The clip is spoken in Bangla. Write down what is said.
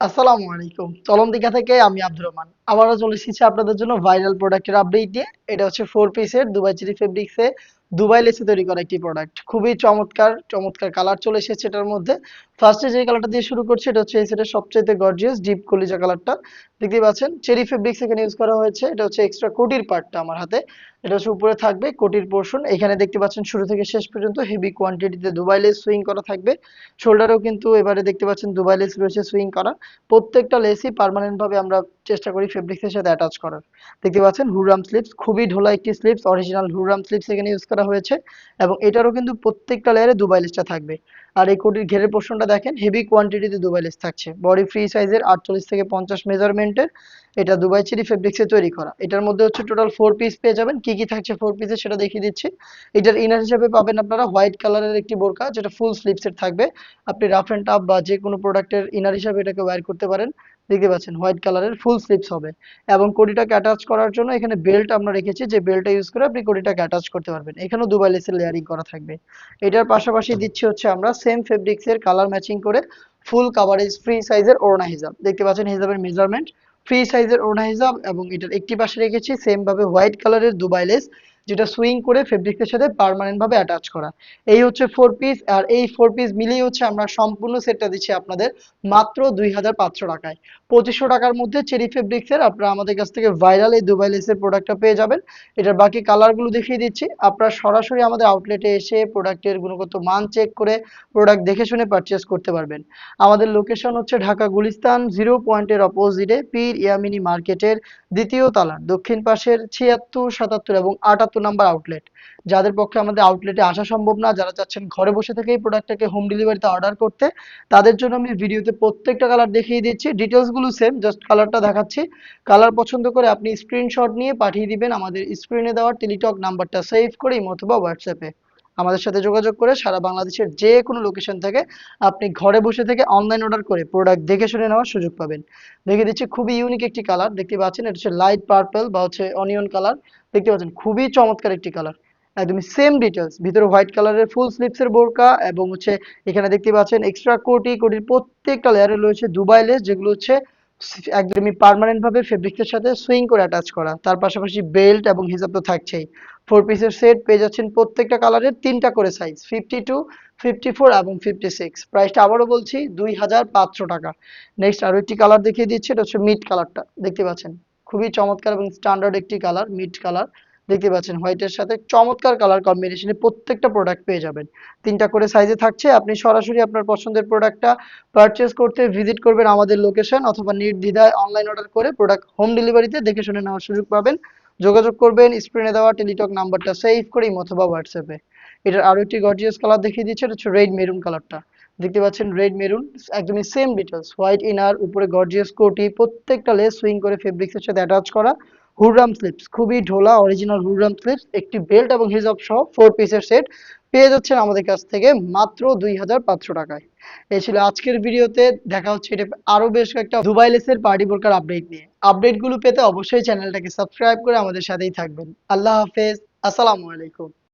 আসসালামু আলাইকুম। চলন থেকে আমি আব্দুর রহমান। আবারও চলে এসেছি আপনাদের জন্য ভাইরাল প্রোডাক্টের আপডেট দিয়ে এটা হচ্ছে ফোর পিসের দুবাই চিরি ফেব্রিক্সে দুবাই লেসে তৈরি করা একটি প্রোডাক্ট খুবই চমৎকার চমৎকার কালার চলে এসেছে এটার মধ্যে। ফার্স্টে যে কালারটা দিয়ে শুরু করছি, এটা হচ্ছে এই সেটের সবচেয়ে গর্জিয়াস ডিপ কলিজা কালারটা দেখতে পাচ্ছেন চেরি ফেব্রিক্স এখানে ইউজ করা হয়েছে। এটা হচ্ছে এক্সট্রা কোটির পার্টটা আমার হাতে। এটা হচ্ছে উপরে থাকবে কোটির পোর্শন এখানে দেখতে পাচ্ছেন, শুরু থেকে শেষ পর্যন্ত হেভি কোয়ান্টিটিতে দুবাই লেস সুইং করা থাকবে। শোল্ডারেও কিন্তু এবারে দেখতে পাচ্ছেন দুবাই লেস রয়েছে সুইং করা। প্রত্যেকটা লেসই পার্মানেন্ট ভাবে আমরা চেষ্টা করি ফেব্রিক্সের সাথে অ্যাটাচ করার। দেখতে পাচ্ছেন হুরাম স্লিপস খুবই ঢোলা একটি স্লিপস অরিজিনাল হুরাম স্লিপস এখানে ইউজ করা হয়েছে এবং এটারও কিন্তু প্রত্যেকটা লেয়ারে দুবাই লেসটা থাকবে। আর এই কোটির ঘেরের পোর্শনটা দেখেন হেভি কোয়ান্টিটিতে দুবাই লেস থাকছে। বডি ফ্রি সাইজের আটচল্লিশ থেকে পঞ্চাশ মেজারমেন্টের এটা দুবাই চেরি ফেব্রিক্সে তৈরি করা। এটার মধ্যে হচ্ছে টোটাল ফোর পিস পেয়ে যাবেন। কি কি থাকছে ফোর পিসে সেটা দেখিয়ে দিচ্ছি। এটার ইনার হিসেবে পাবেন আপনারা হোয়াইট কালারের একটি বোরকা, যেটা ফুল স্লিপসের থাকবে। আপনি রাফ অ্যান্ড টাফ বা যে কোনো প্রোডাক্টের ইনার হিসাবে এটাকে ওয়্যার করতে পারেন। দেখতে পাচ্ছেন, হোয়াইট কালারের ফুল স্লিপস হবে। এবং কোটিটাকে অ্যাটাচ করার জন্য এখানে বেল্ট আমরা রেখেছি, যে বেল্টটা ইউজ করে আপনি কোটিটাকে অ্যাটাচ করতে পারবেন। এখানেও দুবাই লেসের লেয়ারিং করা থাকবে। এটার পাশাপাশি দিচ্ছি হচ্ছে আমরা সেম ফেব্রিক্সের কালার ম্যাচিং করে ফুল কাভারেজ ফ্রি সাইজের ওড়না হিজাব। দেখতে পাচ্ছেন হিজাবের মেজারমেন্ট ফ্রি সাইজের ওড়না হিজাব এবং এটার একটি পাশে রেখেছি সেম ভাবে হোয়াইট কালারের দুবাই লেস যেটা সুইং করে ফেব্রিক্সের সাথে পার্মানেন্ট ভাবে অ্যাটাচ করা। এই হচ্ছে ফোর পিস আর এই ফোর পিস মিলিয়ে হচ্ছে আমরা সম্পূর্ণ সেটটা দিচ্ছি আপনাদের মাত্র দুই হাজার পাঁচশো টাকায়। পঁচিশশো টাকার মধ্যে চেরি ফেব্রিক্সের আপনারা আমাদের কাছ থেকে ভাইরাল এই দুবাই লেসের প্রোডাক্টটা পেয়ে যাবেন। এটার বাকি কালারগুলো দেখিয়ে দিচ্ছি। আপনারা সরাসরি আমাদের আউটলেটে এসে প্রোডাক্টের গুণগত মান চেক করে প্রোডাক্ট দেখে শুনে পারচেস করতে পারবেন। আমাদের লোকেশন হচ্ছে ঢাকা গুলিস্তান জিরো পয়েন্টের অপোজিটে পীর ইয়ামিনী মার্কেটের দ্বিতীয় তালার দক্ষিণ পাশের ছিয়াত্তর, সাতাত্তর এবং আটাত্তর নাম্বার আউটলেট যাদের পক্ষে আমাদের আউটলেটে আসা সম্ভব না, যারা চাচ্ছেন ঘরে বসে থেকেই প্রোডাক্টটাকে হোম ডেলিভারিতে অর্ডার করতে, তাদের জন্য আমি ভিডিওতে প্রত্যেকটা কালার দেখিয়ে দিচ্ছি। ডিটেলসগুলো সেম জাস্ট কালারটা দেখাচ্ছি। কালার পছন্দ করে আপনি স্ক্রিনশট নিয়ে পাঠিয়ে দিবেন আমাদের স্ক্রিনে দেওয়ার টেলিটক নাম্বারটা সেভ করে অথবা হোয়াটসঅ্যাপে আমাদের সাথে যোগাযোগ করে সারা বাংলাদেশের যে কোনো লোকেশন থেকে আপনি ঘরে বসে থেকে অনলাইন অর্ডার করে প্রোডাক্ট দেখে শুনে নেওয়ার সুযোগ পাবেন। দেখে দিচ্ছি খুবই ইউনিক একটি কালার দেখতে পাচ্ছেন এটা হচ্ছে লাইট পার্পল বা হচ্ছে অনিয়ন কালার দেখতে পাচ্ছেন খুবই চমৎকার একটি কালার একদমই সেম ডিটেলস ভিতরে হোয়াইট কালারের ফুল স্লিপসের বোরকা এবং হচ্ছে এখানে দেখতে পাচ্ছেন এক্সট্রা কোটি কোটির প্রত্যেকটা লেয়ারে রয়েছে দুবাই লেস যেগুলো হচ্ছে একদমই পার্মানেন্ট ভাবে ফেব্রিক্সের সাথে সুইং করে অ্যাটাচ করা। তার পাশাপাশি বেল্ট এবং হিজাব তো থাকছেই। ফোর পিসের সেট পেয়ে যাচ্ছেন প্রত্যেকটা কালারের তিনটা করে size fifty two fifty four এবং ফিফটি সিক্স প্রাইসটা আবারও বলছি, দুই হাজার পাঁচশো টাকা। নেক্সট আরও একটি কালার দেখিয়ে দিচ্ছি, এটা হচ্ছে মিড কালারটা দেখতে পাচ্ছেন? খুবই চমৎকার এবং স্ট্যান্ডার্ড একটি কালার মিড কালার দেখতে পাচ্ছেন হোয়াইটের সাথে চমৎকার কালার কম্বিনেশনে প্রত্যেকটা প্রোডাক্ট পেয়ে যাবেন। তিনটা করে সাইজে থাকছে, আপনি সরাসরি আপনার পছন্দের প্রোডাক্টটা পারচেস করতে ভিজিট করবেন আমাদের লোকেশন অথবা নির্দ্বিধায় অনলাইন অর্ডার করে প্রোডাক্ট হোম ডেলিভারিতে দেখে শুনে নেওয়ার সুযোগ পাবেন। যোগাযোগ করবেন স্ক্রিনে দেওয়া টেলিটক নাম্বারটা সেভ করে অথবা হোয়াটসঅ্যাপে এটার আরও একটি গর্জিয়াস কালার দেখিয়ে দিচ্ছে, এটা হচ্ছে রেড মেরুন কালারটা দেখতে পাচ্ছেন রেড মেরুন একদমই সেম ডিটেলস হোয়াইট ইনার উপরে গর্জিয়াস কোটি, প্রত্যেকটা লেস সুইং করে ফেব্রিক্সের সাথে অ্যাটাচ করা। হুররাম স্লিপস খুবই ঢোলা অরিজিনাল হুররাম স্লিপস একটি বেল্ট এবং হিজাব সহ ফোর পিসের সেট পেয়ে যাচ্ছেন আমাদের কাছ থেকে মাত্র দুই হাজার পাঁচশো টাকায়। এ ছিল আজকের ভিডিওতে, দেখা হচ্ছে এটা আরও বেশ কয়েকটা দুবাই লেসের পার্টি বোরকার আপডেট নিয়ে। আপডেটগুলো পেতে অবশ্যই চ্যানেলটাকে সাবস্ক্রাইব করে আমাদের সাথেই থাকবেন। আল্লাহ হাফেজ, আসসালামু আলাইকুম।